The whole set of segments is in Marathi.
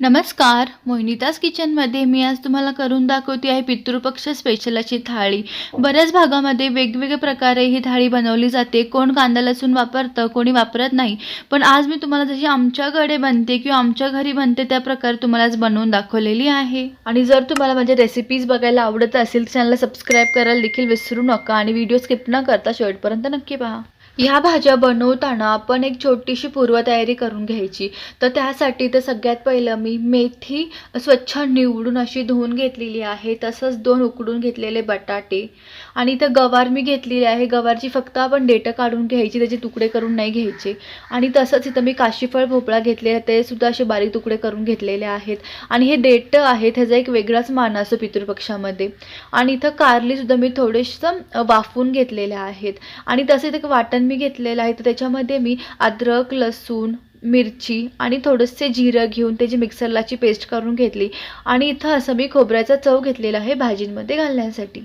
नमस्कार मोहिनीताज किचनमध्ये मी आज तुम्हाला करून दाखवते आहे पितृपक्ष स्पेशलाची थाळी. बऱ्याच भागामध्ये वेगवेगळ्या प्रकारे ही थाळी बनवली जाते. कोण कांदा लसूण वापरतं कोणी वापरत नाही. पण आज मी तुम्हाला जशी आमच्याकडे बनते किंवा आमच्या घरी बनते त्या प्रकारे तुम्हाला आज बनवून दाखवलेली आहे. आणि जर तुम्हाला माझ्या रेसिपीज बघायला आवडत असेल तर चॅनलला सबस्क्राईब करायला देखील विसरू नका. आणि व्हिडिओ स्किप न करता शेवटपर्यंत नक्की पहा. ह्या भाज्या बनवताना आपण एक छोटीशी पूर्वतयारी करून घ्यायची. तर त्यासाठी तर सगळ्यात पहिलं मी मेथी स्वच्छ निवडून अशी धुवून घेतलेली आहे. तसंच दोन उकडून घेतलेले बटाटे. आणि इथं गवार मी घेतलेली आहे. गवारची फक्त आपण डेटं काढून घ्यायची त्याचे तुकडे करून नाही घ्यायचे. आणि तसंच इथं मी काशीफळ भोपळा घेतलेला ते सुद्धा असे बारीक तुकडे करून घेतलेले आहेत. आणि हे डेटं आहेत ह्याचा एक वेगळाच मान असतो पितृपक्षामध्ये. आणि इथं कारलीसुद्धा मी थोडेसं वाफवून घेतलेल्या आहेत. आणि तसेच एक वाटण मी घेतलेलं आहे. तर त्याच्यामध्ये मी अद्रक लसूण मिरची आणि थोडंसे जिरं घेऊन त्याची मिक्सरलाची पेस्ट करून घेतली. आणि इथं असं मी खोबऱ्याचा चव घेतलेला आहे भाजींमध्ये घालण्यासाठी.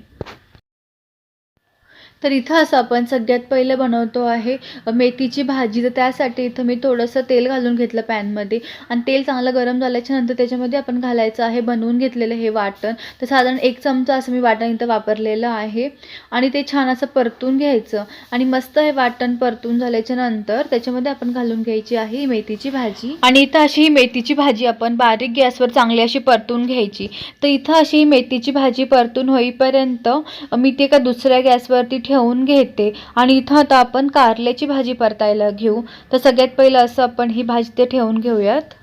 तर इथं असं आपण सगळ्यात पहिलं बनवतो आहे मेथीची भाजी. तर त्यासाठी इथं मी थोडंसं तेल घालून घेतलं पॅनमध्ये. आणि तेल चांगलं गरम झाल्याच्यानंतर त्याच्यामध्ये आपण घालायचं आहे बनवून घेतलेलं हे वाटण. तर साधारण एक चमचा असं मी वाटण इथं वापरलेलं आहे. आणि ते छान असं परतून घ्यायचं. आणि मस्त हे वाटण परतून झाल्याच्यानंतर त्याच्यामध्ये आपण घालून घ्यायची आहे मेथीची भाजी. आणि इथं अशी ही मेथीची भाजी आपण बारीक गॅसवर चांगली अशी परतून घ्यायची. तर इथं अशी ही मेथीची भाजी परतून होईपर्यंत मी ते एका दुसऱ्या गॅसवरती ठेवून घेते. आणि इथं आता आपण कारल्याची भाजी परतायला घेऊ. तर सगळ्यात पहिलं असं आपण ही भाजी ते ठेवून घेऊयात.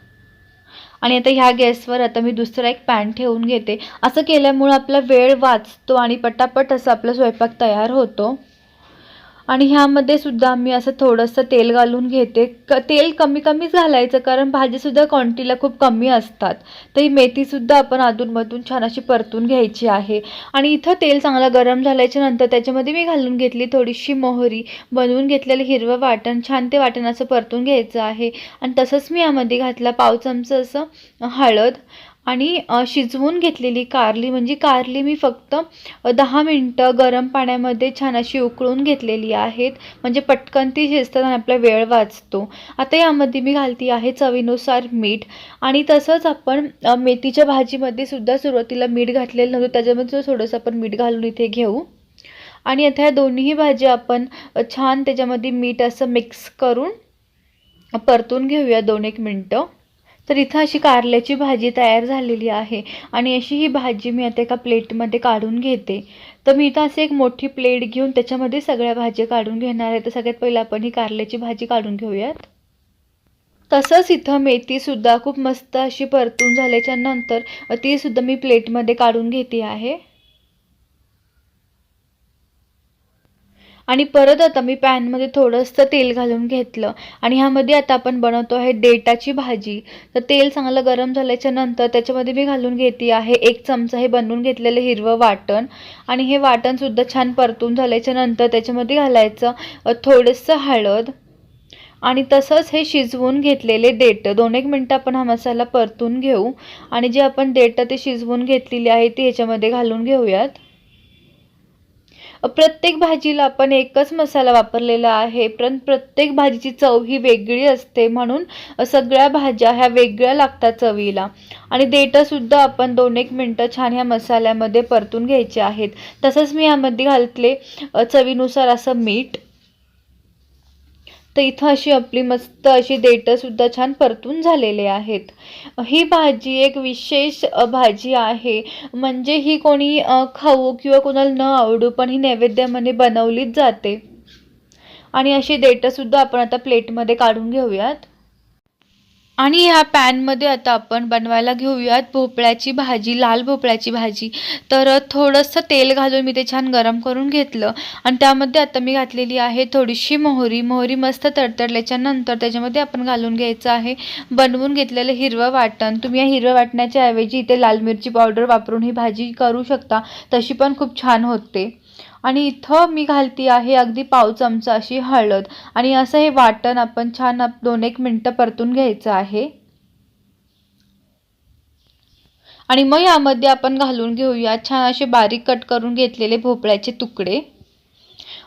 आणि आता ह्या गॅसवर आता मी दुसरा एक पॅन ठेवून घेते. असं केल्यामुळं आपला वेळ वाचतो आणि पटापट असं आपला स्वयंपाक तयार होतो. आणि ह्यामध्ये सुद्धा मी असं थोडंसं तेल घालून घेते. क तेल कमी कमीच घालायचं कारण भाजीसुद्धा क्वांटिटीला खूप कमी असतात. तर ही मेथीसुद्धा आपण अधूनमधून छान अशी परतून घ्यायची आहे. आणि इथं तेल चांगलं गरम झाल्याच्यानंतर त्याच्यामध्ये मी घालून घेतली थोडीशी मोहरी. बनवून घेतलेलं हिरवं वाटण छान ते वाटण असं परतून घ्यायचं आहे. आणि तसंच मी यामध्ये घातला पाव चमचं असं हळद. आणि शिजवून घेतलेली कारली म्हणजे कारली मी फक्त दहा मिनटं गरम पाण्यामध्ये छान अशी उकळून घेतलेली आहेत. म्हणजे पटकन ती शिजतात आणि आपला वेळ वाचतो. आता यामध्ये मी घालती आहे चवीनुसार मीठ. आणि तसंच आपण मेथीच्या भाजीमध्ये सुद्धा सुरुवातीला मीठ घातलेलं नव्हतं. त्याच्यामध्ये थोडंसं आपण मीठ घालून इथे घेऊ. आणि आता ह्या दोन्ही भाज्या आपण छान त्याच्यामध्ये मीठ असं मिक्स करून परतून घेऊया दोन एक मिनटं. तर इथं अशी कारल्याची भाजी तयार झालेली आहे. आणि अशी ही भाजी मी आता एका प्लेटमध्ये काढून घेते. तर मी इथं असे एक मोठी प्लेट घेऊन त्याच्यामध्ये सगळ्या भाज्या काढून घेणार आहे. तर सगळ्यात पहिलं आपण ही कारल्याची भाजी काढून घेऊयात. तसंच इथं मेथीसुद्धा खूप मस्त अशी परतून झाल्याच्यानंतर तीसुद्धा मी प्लेटमध्ये काढून घेते आहे. आणि परत आता मी पॅनमध्ये थोडंसं तेल घालून घेतलं. आणि ह्यामध्ये आता आपण बनवतो आहे डेटाची भाजी. तर तेल चांगलं गरम झाल्याच्यानंतर त्याच्यामध्ये मी घालून घेते आहे एक चमचा हे बनवून घेतलेलं हिरवं वाटण. आणि हे वाटणसुद्धा छान परतून झाल्याच्यानंतर त्याच्यामध्ये घालायचं थोडंसं हळद. आणि तसंच हे शिजवून घेतलेले देठं दोन एक मिनटं आपण हा मसाला परतून घेऊ. आणि जे आपण देठं ते शिजवून घेतलेली आहे ती ह्याच्यामध्ये घालून घेऊयात. प्रत्येक भाजीला आपण एकच मसाला वापरलेला आहे. पण प्रत्येक भाजीची चव ही वेगळी असते म्हणून सगळ्या भाज्या ह्या वेगळ्या लागतात चवीला. आणि देठंसुद्धा आपण दोन एक मिनटं छान ह्या मसाल्यामध्ये परतून घ्यायचे आहेत. तसंच मी यामध्ये घालतले चवीनुसार असं मीठ तर इथं अशी आपली मस्त अशी देठंसुद्धा छान परतून झालेले आहेत. ही भाजी एक विशेष भाजी आहे. म्हणजे ही कोणी खाऊ किंवा कोणाला न आवडू पण ही नैवेद्यामध्ये बनवलीच जाते. आणि अशी देठंसुद्धा आपण आता प्लेटमध्ये काढून घेऊयात. आणि ह्या पॅनमध्ये आता आपण बनवायला घेऊयात भोपळ्याची भाजी लाल भोपळ्याची भाजी. तर थोडंसं तेल घालून मी ते छान गरम करून घेतलं. आणि त्यामध्ये आता मी घातलेली आहे थोडीशी मोहरी. मोहरी मस्त तडतडल्याच्या नंतर त्याच्यामध्ये आपण घालून घ्यायचं आहे बनवून घेतलेलं हिरवं वाटण. तुम्ही या हिरवं वाटण्याच्या ऐवजी इथे लाल मिरची पावडर वापरून ही भाजी करू शकता. तशी पण खूप छान होते. आणि इथं मी घालती आहे अगदी पाव चमचा अशी हळद. आणि असं हे वाटण आपण छान दोन एक मिनटं परतून घ्यायचं आहे. आणि मग यामध्ये आपण घालून घेऊया छान असे बारीक कट करून घेतलेले भोपळ्याचे तुकडे.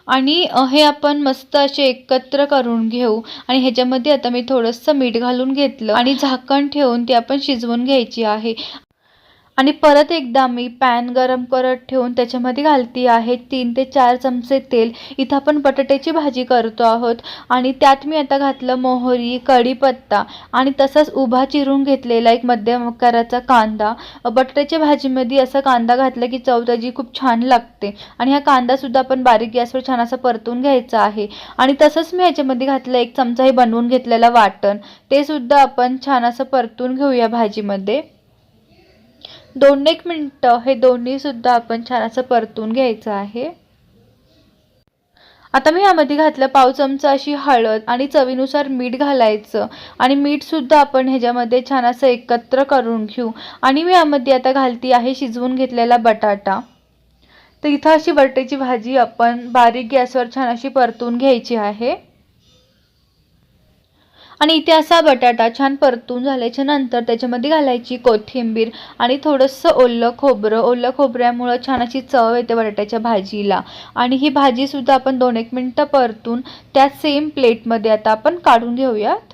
आणि हे आपण मस्त असे एकत्र करून घेऊ. आणि ह्याच्यामध्ये आता मी थोडंसं मीठ घालून घेतलं. आणि झाकण ठेवून ती आपण शिजवून घ्यायची आहे. आणि परत एकदा मी पॅन गरम करत ठेवून त्याच्यामध्ये घालती आहे. तीन ते चार चमचे तेल. इथं आपण बटाट्याची भाजी करतो आहोत. आणि त्यात मी आता घातलं मोहरी कढीपत्ता आणि तसंच उभा चिरून घेतलेला एक मध्यम आकाराचा कांदा. बटाट्याच्या भाजीमध्ये असा कांदा घातला की चव त्याची खूप छान लागते. आणि हा कांदासुद्धा आपण बारीक गॅसवर छान असा परतून घ्यायचा आहे. आणि तसंच मी ह्याच्यामध्ये घातलं एक चमचा हे बनवून घेतलेलं वाटण. ते सुद्धा आपण छान असं परतून घेऊया भाजीमध्ये. दोन एक मिनटं. हे दोन्हीसुद्धा आपण छान असं परतून घ्यायचं आहे. आता मी यामध्ये घातलं पाव चमचा अशी हळद आणि चवीनुसार मीठ घालायचं. आणि मीठसुद्धा आपण ह्याच्यामध्ये छान असं एकत्र करून घेऊ. आणि मी यामध्ये आता घालती आहे शिजवून घेतलेला बटाटा. तर इथं अशी बटाट्याची भाजी आपण बारीक गॅसवर छान अशी परतून घ्यायची आहे. आणि इथे असा बटाटा छान परतून झाल्याच्यानंतर त्याच्यामध्ये घालायची कोथिंबीर आणि थोडंसं ओलं खोबरं. ओलं खोबऱ्यामुळं छान अशी चव येते बटाट्याच्या भाजीला. आणि ही भाजीसुद्धा आपण दोन एक मिनटं परतून त्या सेम प्लेटमध्ये आता आपण काढून घेऊयात.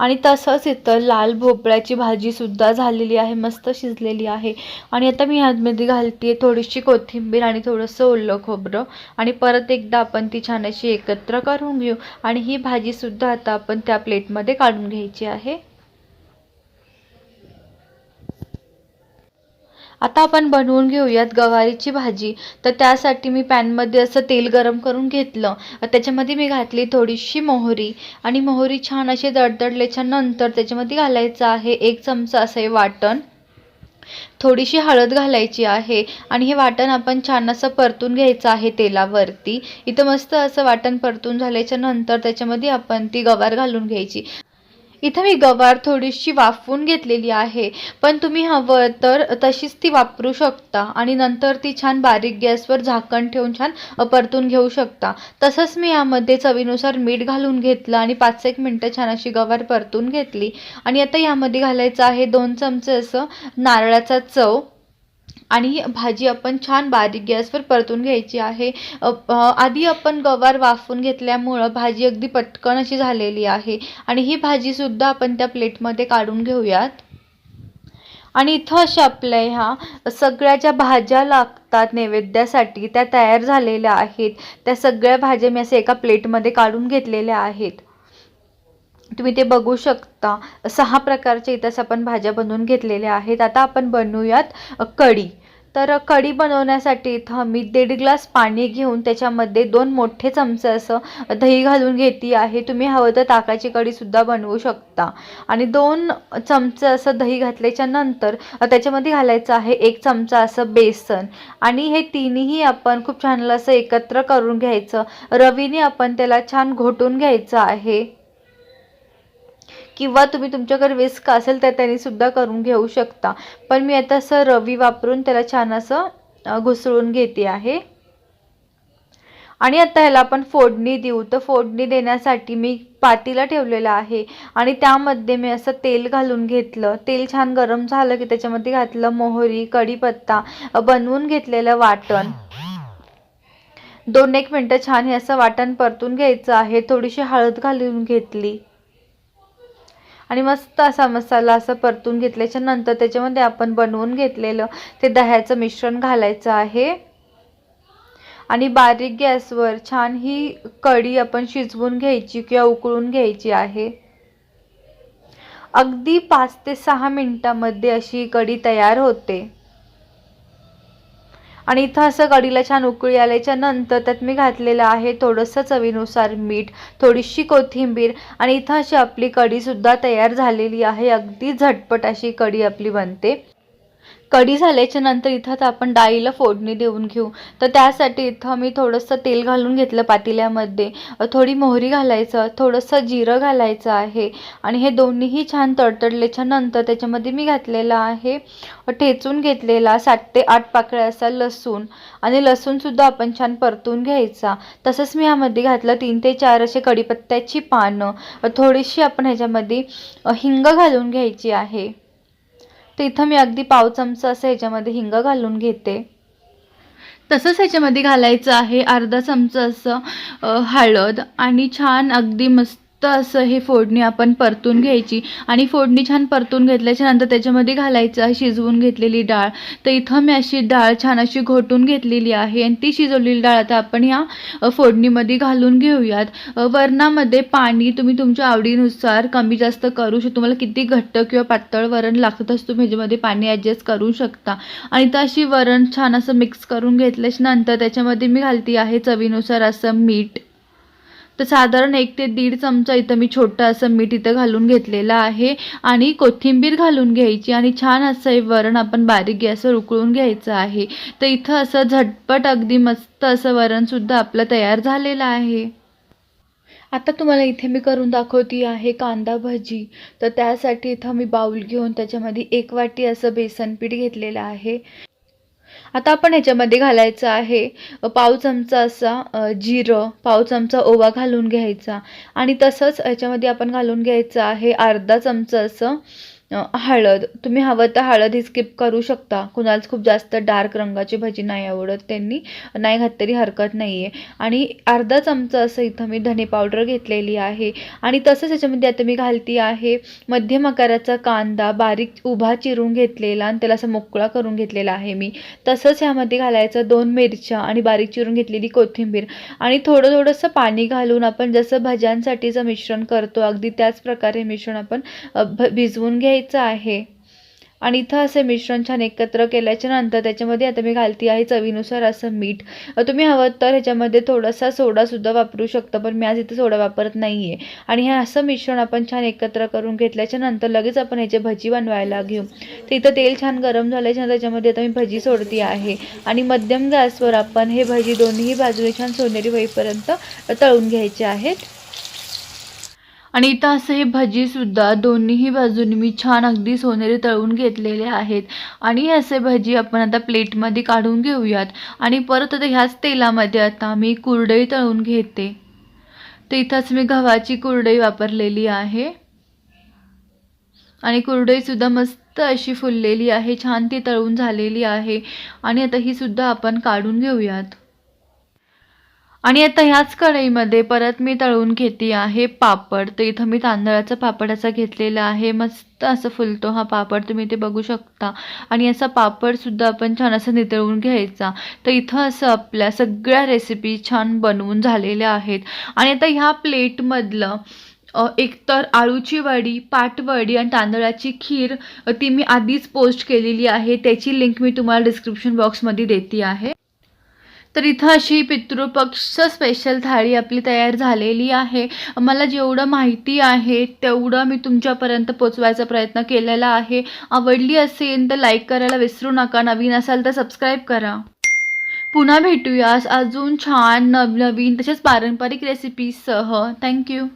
आणि तसंच इथं लाल भोपळ्याची भाजीसुद्धा झालेली आहे मस्त शिजलेली आहे. आणि आता मी ह्यामध्ये घालते थोडीशी कोथिंबीर आणि थोडंसं ओलं खोबरं. आणि परत एकदा आपण ती छान अशी एकत्र करून घेऊ. आणि ही भाजीसुद्धा आता आपण त्या प्लेटमध्ये काढून घ्यायची आहे. आता आपण बनवून घेऊयात गवारीची भाजी. तर त्यासाठी मी पॅनमध्ये असं तेल गरम करून घेतलं. त्याच्यामध्ये मी घातली थोडीशी मोहरी. आणि मोहरी छान अशी दडदडल्याच्या नंतर त्याच्यामध्ये घालायचं आहे एक चमचा असं हे वाटण. थोडीशी हळद घालायची आहे. आणि हे वाटण आपण छान असं परतून घ्यायचं आहे तेलावरती. इथं मस्त असं वाटण परतून झाल्याच्यानंतर त्याच्यामध्ये आपण ती गवार घालून घ्यायची. इथं मी गवार थोडीशी वाफवून घेतलेली आहे. पण तुम्ही हवं तर तशीच ती वापरू शकता आणि नंतर ती छान बारीक गॅसवर झाकण ठेवून छान परतून घेऊ शकता. तसंच मी यामध्ये चवीनुसार मीठ घालून घेतलं आणि पाच एक मिनटं छान अशी गवार परतून घेतली. आणि आता यामध्ये घालायचं आहे दोन चमचे असं नारळाचा चव. आणि भाजी आपण छान बारीक गॅसवर परतून घ्यायची आहे. आधी आपण गवार वाफून घेतल्यामुळं भाजी अगदी पटकन अशी झालेली आहे. आणि ही भाजीसुद्धा आपण त्या प्लेटमध्ये काढून घेऊयात. आणि इथं अशा आपल्या ह्या सगळ्या ज्या भाज्या लागतात नैवेद्यासाठी त्या तयार झालेल्या आहेत. त्या सगळ्या भाज्या मी असे एका प्लेटमध्ये काढून घेतलेल्या आहेत. तुम्ही ते बघू शकता. सहा प्रकारच्या इथंच आपण भाज्या बनवून घेतलेल्या आहेत. आता आपण बनवूयात कढी. तर कढी बनवण्यासाठी इथं मी दीड ग्लास पाणी घेऊन त्याच्यामध्ये दोन मोठे चमचे असं दही घालून घेते आहे. तुम्ही हवं तर ताकाची कढीसुद्धा बनवू शकता. आणि दोन चमचे असं दही घातल्याच्या नंतर त्याच्यामध्ये घालायचं आहे एक चमचा असं बेसन. आणि हे तिन्ही आपण खूप छान असं एकत्र करून घ्यायचं. रवीने आपण त्याला छान घोटून घ्यायचं आहे. किंवा तुम्ही तुमच्याकडे विस्क असेल तर त्यांनी सुद्धा करून घेऊ शकता. पण मी आता असं रवी वापरून त्याला छान असं घुसळून घेते आहे. आणि आता ह्याला आपण फोडणी देऊ. तर फोडणी देण्यासाठी मी पातीला ठेवलेलं आहे. आणि त्यामध्ये मी असं तेल घालून घेतलं. तेल छान गरम झालं की त्याच्यामध्ये घातलं मोहरी कढीपत्ता बनवून घेतलेलं वाटण. दोन एक मिनटं छान हे असं वाटण परतून घ्यायचं आहे. थोडीशी हळद घालून घेतली. आणि मस्त असा मसाला असं परतून घेतल्याच्या नंतर त्याच्यामध्ये आपण बनवून घेतलेलं ते दह्याचं मिश्रण घालायचं आहे. आणि बारीक गॅसवर छान ही कढी आपण शिजवून घ्यायची किंवा उकळून घ्यायची आहे. अगदी पाच ते सहा मिनटामध्ये अशी कढी तयार होते. आणि इथं असं कडीला छान उकळी आल्याच्यानंतर त्यात मी घातलेलं आहे थोडंसं चवीनुसार मीठ थोडीशी कोथिंबीर आणि इथं अशी आपली कढीसुद्धा तयार झालेली आहे. अगदी झटपट अशी कढी आपली बनते. कढी झाल्याच्यानंतर इथं आता आपण डाळीला फोडणी देऊन घेऊ. तर त्यासाठी इथं मी थोडंसं तेल घालून घेतलं पातेल्यामध्ये. थोडी मोहरी घालायचं थोडंसं जिरं घालायचं आहे. आणि हे दोन्हीही छान तडतडल्याच्या नंतर त्याच्यामध्ये मी घातलेलं आहे ठेचून घेतलेला सात ते आठ पाकळ्या असा लसूण. आणि लसूणसुद्धा आपण छान परतून घ्यायचा. तसंच मी ह्यामध्ये घातलं तीन ते चार असे कढीपत्त्याची पानं. थोडीशी आपण ह्याच्यामध्ये हिंग घालून घ्यायची आहे. तर इथं मी अगदी पाव चमचा असं ह्याच्यामध्ये हिंग घालून घेते. तसंच ह्याच्यामध्ये घालायचं आहे अर्धा चमचा असं हळद आणि छान अगदी मस्त असं हे फोडणी आपण परतून घ्यायची. आणि फोडणी छान परतून घेतल्याच्या नंतर त्याच्यामध्ये घालायचं शिजवून घेतलेली डाळ. तर इथं मी अशी डाळ छान अशी घोटून घेतलेली आहे आणि ती शिजवलेली डाळ आता आपण ह्या फोडणीमध्ये घालून घेऊयात. वरणामध्ये पाणी तुम्ही तुमच्या आवडीनुसार कमी जास्त करू शकता. तुम्हाला किती घट्ट किंवा पातळ वरण लागतंच तुम्ही ह्याच्यामध्ये पाणी ॲडजस्ट करू शकता. आणि तर अशी वरण छान असं मिक्स करून घेतल्याच्या नंतर त्याच्यामध्ये मी घालते आहे चवीनुसार असं मीठ. तर साधारण एक ते दीड चमचा इथं मी छोटं असं मीठ इथं घालून घेतलेलं आहे आणि कोथिंबीर घालून घ्यायची आणि छान असं हे वरण आपण बारीक गॅसवर उकळून घ्यायचं आहे. तर इथं असं झटपट अगदी मस्त असं वरणसुद्धा आपलं तयार झालेलं आहे. आता तुम्हाला इथे मी करून दाखवती आहे कांदा भजी. तर त्यासाठी इथं मी बाऊल घेऊन त्याच्यामध्ये एक वाटी असं बेसन पीठ घेतलेलं आहे. आता आपण ह्याच्यामध्ये घालायचं आहे पाव चमचा असा जिरं पाव चमचा ओवा घालून घ्यायचा. आणि तसंच ह्याच्यामध्ये आपण घालून घ्यायचं आहे अर्धा चमचा असं हळद. तुम्ही हवं तर हळद ही स्किप करू शकता. कुणालाच खूप जास्त डार्क रंगाची भजी नाही आवडत. त्यांनी नाही घात तरी हरकत नाही आहे आणि अर्धा चमचा असं इथं मी धने पावडर घेतलेली आहे. आणि तसंच याच्यामध्ये आता मी घालती आहे मध्यम आकाराचा कांदा बारीक उभा चिरून घेतलेला आणि त्याला असं मोकळा करून घेतलेला आहे मी. तसंच ह्यामध्ये घालायचं दोन मिरच्या आणि बारीक चिरून घेतलेली कोथिंबीर. आणि थोडं थोडंसं पाणी घालून आपण जसं भज्यांसाठीचं मिश्रण करतो अगदी त्याच प्रकारे मिश्रण आपण भ भिजवून घ्यायचं. आहे. आणि इथं असे मिश्रण छान एकत्र केल्याच्यानंतर त्याच्यामध्ये आता मी घालती आहे चवीनुसार असं मीठ. तुम्ही हवं तर ह्याच्यामध्ये थोडासा सोडासुद्धा वापरू शकता पण मी आज इथे सोडा वापरत नाही आहे आणि हे असं मिश्रण आपण छान एकत्र करून घेतल्याच्या नंतर लगेच आपण ह्याची भजी बनवायला घेऊ. तर इथं तेल छान गरम झाल्याच्यानंतर त्याच्यामध्ये आता मी भजी सोडती आहे. आणि मध्यम गॅसवर आपण हे भजी दोन्ही बाजूने छान सोनेरी होईपर्यंत तळून घ्यायचे आहेत. आणि इथं असं हे भजीसुद्धा दोन्हीही बाजूनी मी छान अगदी सोनेरी तळून घेतलेले आहेत. आणि हे असे भजी आपण आता प्लेटमध्ये काढून घेऊयात. आणि परत आता ह्याच तेलामध्ये आता मी कुरडई तळून घेते. तर इथंच मी गव्हाची कुरडई वापरलेली आहे. आणि कुरडईसुद्धा मस्त अशी फुललेली आहे छान ती तळून झालेली आहे. आणि आता ही सुद्धा आपण काढून घेऊयात. आणि आता ह्याच कढईमध्ये परत मी तळून घेते आहे पापड. तर इथं मी तांदळाचा पापड असा घेतलेला आहे. मस्त असं फुलतो हा पापड. तुम्ही ते बघू शकता. आणि असा पापडसुद्धा आपण छान असं नितळून घ्यायचा. तर इथं असं आपल्या सगळ्या रेसिपी छान बनवून झालेल्या आहेत. आणि आता ह्या प्लेटमधलं एकतर आळूची वडी पाटवडी आणि तांदळाची खीर ती मी आधीच पोस्ट केलेली आहे. त्याची लिंक मी तुम्हाला डिस्क्रिप्शन बॉक्समध्ये देते आहे. तर इथं अशी पितृपक्ष स्पेशल थाळी आपली तयार झालेली आहे. मला जेवढं माहिती आहे तेवढं मी तुमच्यापर्यंत पोचवायचा प्रयत्न केलेला आहे. आवडली असेल तर लाईक करायला विसरू नका. नवीन असाल तर सबस्क्राईब करा. पुन्हा भेटूयास अजून छान नवनवीन तसेच पारंपरिक रेसिपीजसह थँक्यू